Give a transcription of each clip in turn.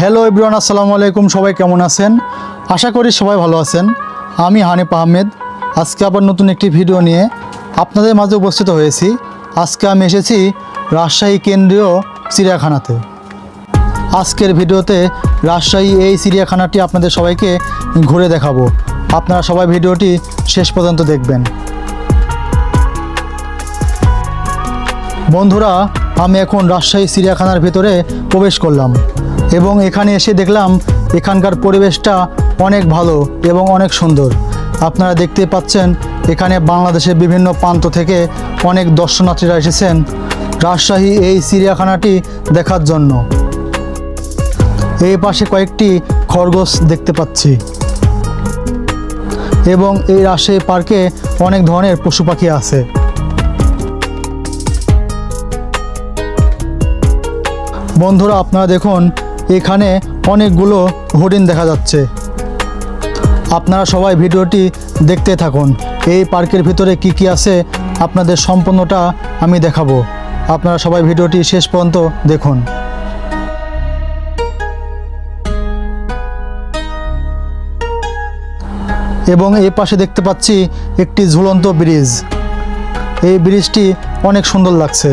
Hello Ibran আসসালামু আলাইকুম। সবাই কেমন আছেন? আশা করি সবাই ভালো আছেন। আমি হানিফ আহমেদ। আজকে আবার নতুন একটি ভিডিও নিয়ে আপনাদের মাঝে উপস্থিত হয়েছি। আজকে আমি এসেছি রাজশাহী কেন্দ্রীয় চিড়িয়াখানাতে। আজকের ভিডিওতে রাজশাহী এই চিড়িয়াখানাটি আপনাদের সবাইকে ঘুরে দেখাবো। আপনারা সবাই ভিডিওটি শেষ পর্যন্ত দেখবেন। বন্ধুরা আমি এখন রাজশাহী চিড়িয়াখানার ভিতরে প্রবেশ করলাম এবং এখানে এসে দেখলাম এখানকার পরিবেশটা অনেক ভালো এবং অনেক সুন্দর। আপনারা দেখতে পাচ্ছেন এখানে বাংলাদেশের বিভিন্ন প্রান্ত থেকে অনেক দর্শনার্থীরা এসেছেন রাজশাহী এই চিড়িয়াখানাটি দেখার জন্য। এই পাশে কয়েকটি খরগোশ দেখতে পাচ্ছি এবং এই রাজশাহী পার্কে অনেক ধরনের পশু পাখি আছে। বন্ধুরা, আপনারা দেখুন, এখানে অনেকগুলো হরিণ দেখা যাচ্ছে। আপনারা সবাই ভিডিওটি দেখতে থাকুন। এই পার্কের ভিতরে কি কি আছে, আপনাদের সম্পূর্ণটা আমি দেখাবো। আপনারা সবাই ভিডিওটি শেষ পর্যন্ত দেখুন। এবং এই পাশে দেখতে পাচ্ছি একটি ঝুলন্ত ব্রিজ। এই ব্রিজটি অনেক সুন্দর লাগছে।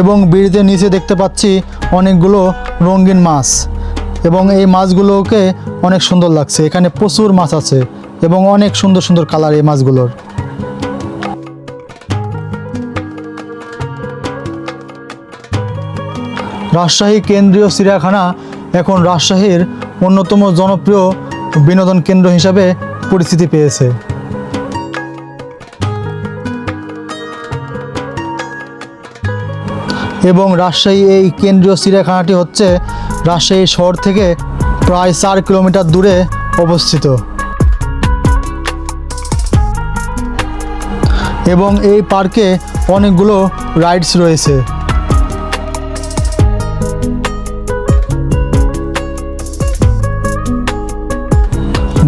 এবং ব্রিজের নিচে দেখতে পাচ্ছি অনেকগুলো রঙিন মাছ। এবং এই মাছগুলোকে অনেক সুন্দর লাগছে। এখানে প্রচুর মাছ আছে এবং অনেক সুন্দর সুন্দর কালার এই মাছগুলোর। রাজশাহী কেন্দ্রীয় চিড়িয়াখানা এখন রাজশাহীর অন্যতম জনপ্রিয় বিনোদন কেন্দ্র হিসাবে পরিচিতি পেয়েছে। এবং রাজশাহী এই কেন্দ্রীয় চিড়িয়াখানাটি হচ্ছে রাজশাহী শহর থেকে প্রায় চার কিলোমিটার দূরে অবস্থিত। এবং এই পার্কে অনেকগুলো রাইডস রয়েছে।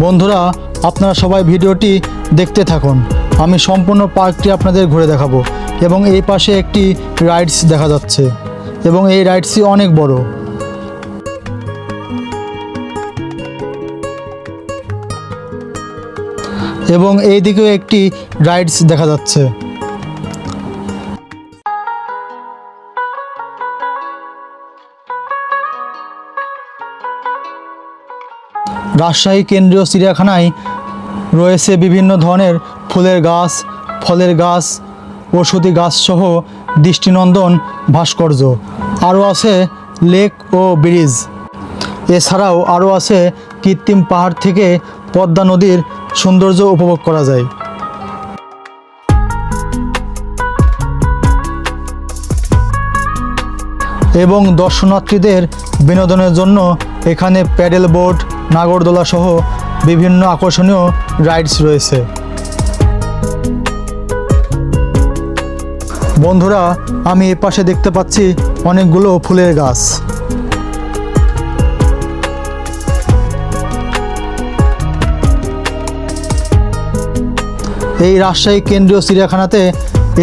বন্ধুরা, আপনারা সবাই ভিডিওটি দেখতে থাকুন। আমি সম্পূর্ণ পার্কটি আপনাদের ঘুরে দেখাবো। এবং এই পাশে একটি রাইডস দেখা যাচ্ছে এবং এই রাইডসটি অনেক বড়। এবং এই দিকেও একটি রাইডস দেখা যাচ্ছে। রাজশাহী কেন্দ্রীয় চিড়িয়াখানায় রয়েছে বিভিন্ন ধরনের ফুলের গাছ, ফলের গাছ ঔষধি গাছসহ দৃষ্টিনন্দন, ভাস্কর্য। আরও আছে লেক ও ব্রিজ। এছাড়াও আরও আছে কৃত্রিম পাহাড় থেকে পদ্মা নদীর সৌন্দর্য উপভোগ করা যায়। এবং দর্শনার্থীদের বিনোদনের জন্য এখানে প্যাডেল বোট নাগরদোলা সহ বিভিন্ন আকর্ষণীয় রাইডস রয়েছে। বন্ধুরা, আমি এ পাশে দেখতে পাচ্ছি অনেকগুলো ফুলের গাছ। এই রাজশাহী কেন্দ্রীয় চিড়িয়াখানাতে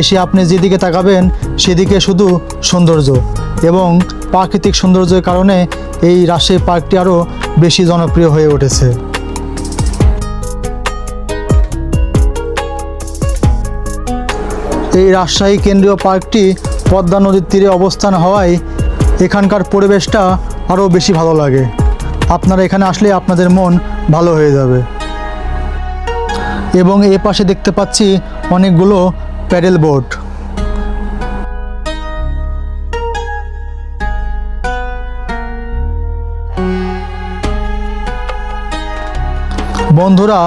এসে আপনি যেদিকে তাকাবেন, সেদিকে শুধু সৌন্দর্য এবং প্রাকৃতিক সৌন্দর্যের কারণে এই রাজশাহী পার্কটি আরও বেশি জনপ্রিয় হয়ে উঠেছে। এই রাজশাহী কেন্দ্রীয় পার্কটি পদ্মা নদীর তীরে অবস্থান হওয়ায় এখানকার পরিবেশটা আরও বেশি ভালো লাগে। আপনারা এখানে আসলে আপনাদের মন ভালো হয়ে যাবে। এবং এ পাশে দেখতে পাচ্ছি অনেকগুলো প্যাডেল বোট বন্ধুরা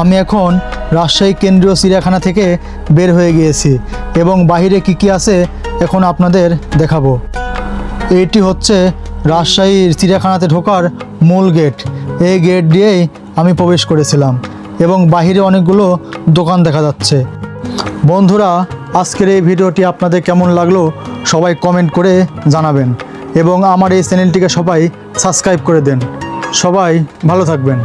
আমি এখন রাজশাহী কেন্দ্রীয় চিড়িয়াখানা থেকে বের হয়ে গিয়েছি এবং বাইরে কি কি আছে এখন আপনাদের দেখাবো। এইটি হচ্ছে রাজশাহীর চিড়িয়াখানাতে ঢোকার মূল গেট। এই গেট দিয়েই আমি প্রবেশ করেছিলাম এবং বাহিরে অনেকগুলো দোকান দেখা যাচ্ছে। বন্ধুরা, আজকের এই ভিডিওটি আপনাদের কেমন লাগল সবাই কমেন্ট করে জানাবেন এবং আমার এই চ্যানেলটিকে সবাই সাবস্ক্রাইব করে দেন। সবাই ভালো থাকবেন।